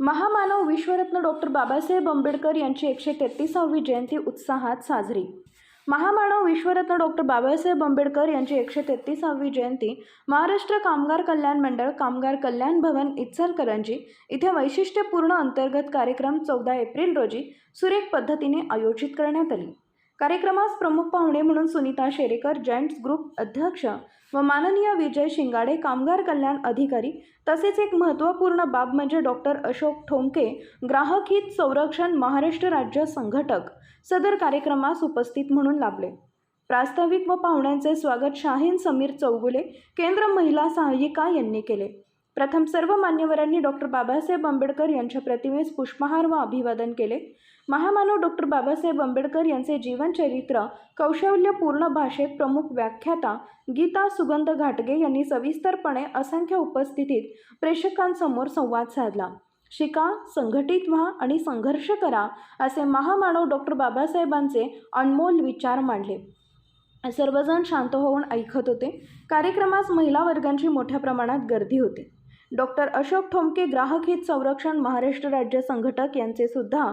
महामानव विश्वरत्न डॉक्टर बाबासाहेब आंबेडकर यांची एकशे तेहतीसावी जयंती उत्साहात साजरी. महामानव विश्वरत्न डॉक्टर बाबासाहेब आंबेडकर यांची एकशे तेहतीसावी जयंती महाराष्ट्र कामगार कल्याण मंडळ कामगार कल्याण भवन इचलकरंजी इथे वैशिष्ट्यपूर्ण अंतर्गत कार्यक्रम चौदा एप्रिल रोजी सुरेख पद्धतीने आयोजित करण्यात आली. कार्यक्रमास प्रमुख पाहुणे म्हणून सुनीता शेरेकर जॉईंट्स ग्रुप अध्यक्ष व माननीय विजय शिंगाडे कामगार कल्याण अधिकारी तसेच एक महत्त्वपूर्ण बाब म्हणजे डॉक्टर अशोक ठोंके ग्राहक हित संरक्षण महाराष्ट्र राज्य संघटक सदर कार्यक्रमास उपस्थित म्हणून लाभले. प्रास्ताविक व पाहुण्यांचे स्वागत शाहीन समीर चौगुले केंद्र महिला सहाय्यिका यांनी केले. प्रथम सर्व मान्यवरांनी डॉक्टर बाबासाहेब आंबेडकर यांच्या प्रतिमेस पुष्पहार व अभिवादन केले. महामानव डॉक्टर बाबासाहेब आंबेडकर यांचे जीवनचरित्र कौशल्यपूर्ण भाषेत प्रमुख व्याख्याता गीता सुगंध घाटगे यांनी सविस्तरपणे असंख्य उपस्थितीत प्रेक्षकांसमोर संवाद साधला. शिका संघटित व्हा आणि संघर्ष करा असे महामानव डॉक्टर बाबासाहेबांचे अनमोल विचार मांडले. सर्वजण शांत होऊन ऐकत होते. कार्यक्रमास महिला वर्गांची मोठ्या प्रमाणात गर्दी होती. डॉक्टर अशोक ठोमके ग्राहक हित संरक्षण महाराष्ट्र राज्य संघटक यांचे सुद्धा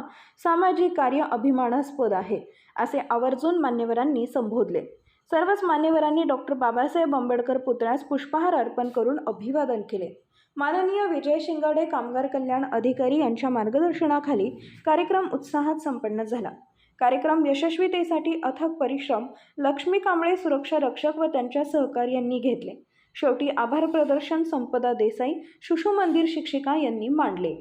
सामाजिक कार्य अभिमानास्पद आहे असे आवर्जून मान्यवरांनी संबोधले. सर्वच मान्यवरांनी डॉक्टर बाबासाहेब आंबेडकर पुतळ्यास पुष्पहार अर्पण करून अभिवादन केले. माननीय विजय शिंगाडे कामगार कल्याण अधिकारी यांच्या मार्गदर्शनाखाली कार्यक्रम उत्साहात संपन्न झाला. कार्यक्रम यशस्वीतेसाठी अथक परिश्रम लक्ष्मी कांबळे सुरक्षा रक्षक व त्यांच्या सहकार्यांनी घेतले. शेवटी आभार प्रदर्शन संपदा देसाई शिशु मंदिर शिक्षिका यांनी मांडले.